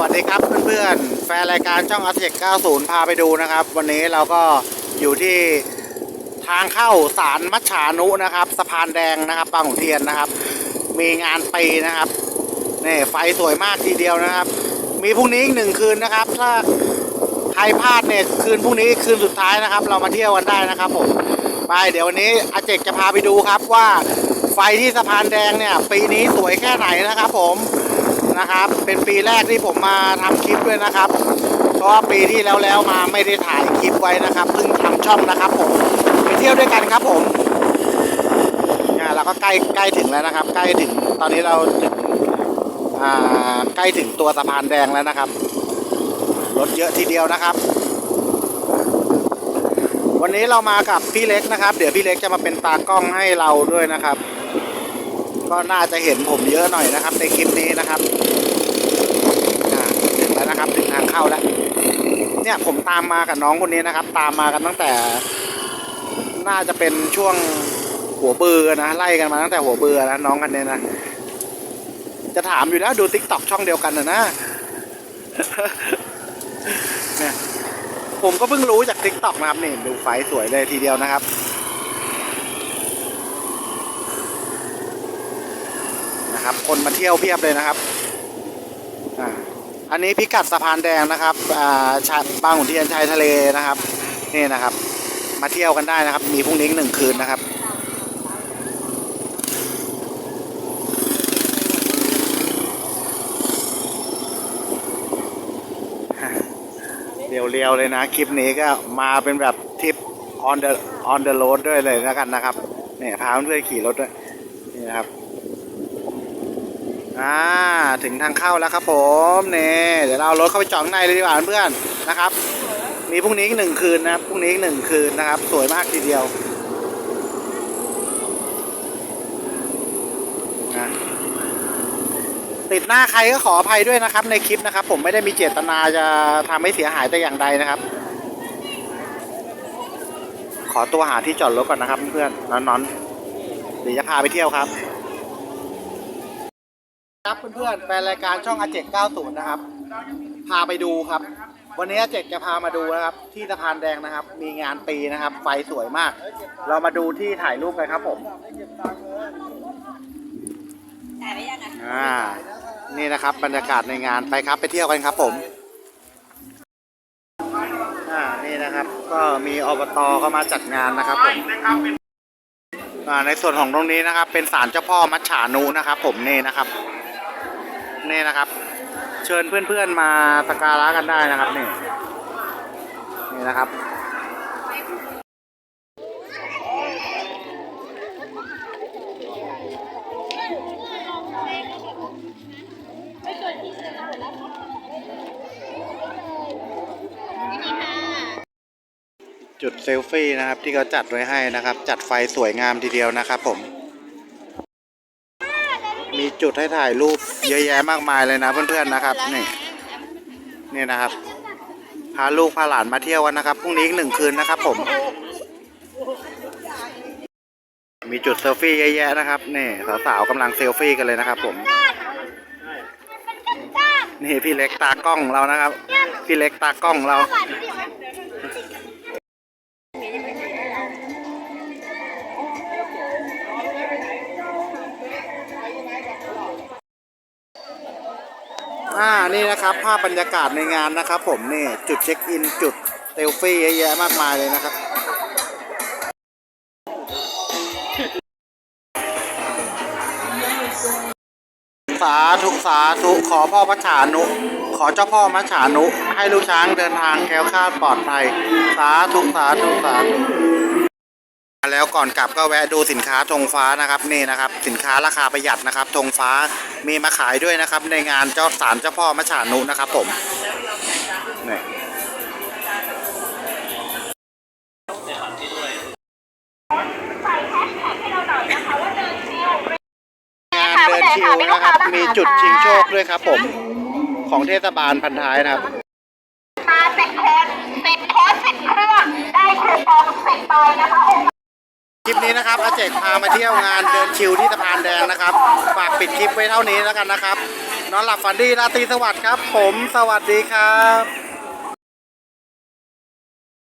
วัสดีครับเพื่อนๆ แฟนรายการช่องอาเทค90 พาไปดูนะครับ วันนี้เราก็อยู่ที่ทางเข้าศาลมัชฉานุนะครับ สะพานแดงนะครับบางขุนเทียนนะครับ มีงานปีนะครับนี่ไฟสวยมากทีเดียวนะครับ มีพรุ่งนี้อีกหนึ่งคืนนะครับ ถ้าใครพลาดเนี่ยคืนพรุ่งนี้คืนสุดท้ายนะครับ เรามาเที่ยวกันได้นะครับผมไปเดี๋ยววันนี้อาเจกจะพาไปดูครับว่าไฟที่สะพานแดงเนี่ย ปีนี้สวยแค่ไหนนะครับผม นะครับ เป็นปีแรกที่ผมมาทำคลิปด้วยนะครับ เพราะว่าปีที่แล้วแล้วมาไม่ได้ถ่ายคลิปไว้นะครับเพิ่งทำช่องนะครับผมไปเที่ยวด้วยกันครับผมเนี่ยเราก็ใกล้ใกล้ถึงแล้วนะครับ ใกล้ถึงตอนนี้เราถึงอ่าใกล้ถึงตัวสะพานแดงแล้วนะครับรถเยอะทีเดียวนะครับ วันนี้เรามากับพี่เล็กนะครับ เดี๋ยวพี่เล็กจะมาเป็นตากล้องให้เราด้วยนะครับ ก็น่าจะเห็นผมเยอะหน่อยนะครับ ในคลิปนี้นะครับถึงแล้วนะครับถึงทางเข้าแล้ว เนี่ยผมตามมากับน้องคนนี้นะครับ ตามมากันตั้งแต่ น่าจะเป็นช่วงหัวเบือนะไล่กันมาตั้งแต่หัวเบือนะน้องกันเนี่ยนะจะถามอยู่แล้วดูทิกตอกช่องเดียวกันนะนะเนี่ยผมก็เพิ่งรู้จากทิกตอกนะครับนี่ดูไฟสวยเลยทีเดียวนะครับ นะครับ คนมาเที่ยวเพียบเลยนะครับอ่าอันนี้พิกัดสะพานแดงนะครับอ่าชาบางขุนเทียนชายทะเลนะครับ นี่นะครับ มาเที่ยวกันได้นะครับ มีพรุ่งนี้หนึ่งคืนนะครับเรียวๆเลยนะ คลิปนี้ก็มาเป็นแบบทริป on the on the road ด้วยเลยแล้วกันนะครับเนี่ยพาเพื่อนๆขี่รถด้วยนี่นะครับ อ่าถึงทางเข้าแล้วครับผมเนี่เดี๋ยวเราเอารถเข้าไปจอดข้างในเลยดีกว่าเพื่อนๆนะครับ มีพรุ่งนี้อีกหนึ่งคืนนะครับพรุ่งนี้อีกหนึ่งคืนนะครับ สวยมากทีเดียวนะติดหน้าใครก็ขออภัยด้วยนะครับ ในคลิปนะครับ ผมไม่ได้มีเจตนาจะทำให้เสียหายแต่อย่างใดนะครับ ขอตัวหาที่จอดรถก่อนนะครับเพื่อนๆนอนๆเดี๋ยวจะพาไปเที่ยวครับ ครับเพื่อนๆแฟนรายการช่องอาเจก90 นะครับ พาไปดูครับ วันนี้อาเจกจะพามาดูนะครับ ที่สะพานแดงนะครับ มีงานปีนะครับ ไฟสวยมาก เรามาดูที่ถ่ายรูปกันครับผมถ่ายไปยังอะอ่านี่นะครับ บรรยากาศในงานไปครับไปเที่ยวกันครับผมอ่านี่นะครับ ก็มีอบตเข้ามาจัดงานนะครับผมอ่าในส่วนของตรงนี้นะครับ เป็นศาลเจ้าพ่อมัจฉานุนะครับ ผมนี่นะครับ นี่นะครับ เชิญเพื่อนๆมาสักการะกันได้นะครับนี่นี่นะครับจุดเซลฟี่นะครับที่เขาจัดไว้ให้นะครับ จัดไฟสวยงามทีเดียวนะครับผม มีจุดให้ถ่ายรูปเยอะแยะมากมายเลยนะ เพื่อนๆนะครับนี่นี่นะครับพาลูกพาหลานมาเที่ยวกันนะครับพรุ่งนี้อีกหนึ่งคืนนะครับ ผม มีจุดเซลฟี่เยอะแยะนะครับนี่สาวๆกำลังเซลฟี่กันเลยนะครับ ผมนี่พี่เล็กตากล้องเรานะครับ พี่เล็กตากล้องเรา อ่านี่นะครับภาพบรรยากาศในงานนะครับผมนี่จุดเช็คอินจุดเซลฟี่เยอะแยะมากมายเลยนะครับสาธุสาธุขอพ่อพระฉานุ ขอเจ้าพ่อมัจฉานุ ให้ลูกช้างเดินทางแคล้วคลาดปลอดภัย สาธุสาธุสาธุ แล้วก่อนกลับก็แวะดูสินค้าธงฟ้านะครับนี่นะครับ สินค้าราคาประหยัดนะครับธงฟ้ามีมาขายด้วยนะครับ ในงานเจ้าสารเจ้าพ่อมัจฉานุนะครับ ผมนี่งานเดินชิวนะครับ มีจุดชิงโชคด้วยครับ ผมของเทศบาลพันท้ายนะครับมาสิบคนสิบคนสิบเครื่องได้คูปองสิบใบนะคะ คลิปนี้นะครับอาเจกพามาเที่ยวงานเดินชิวที่สะพานแดงนะครับ ฝากปิดคลิปไว้เท่านี้แล้วกันนะครับ นอนหลับฝันดีราตรีสวัสดิ์ครับ ผมสวัสดีครับ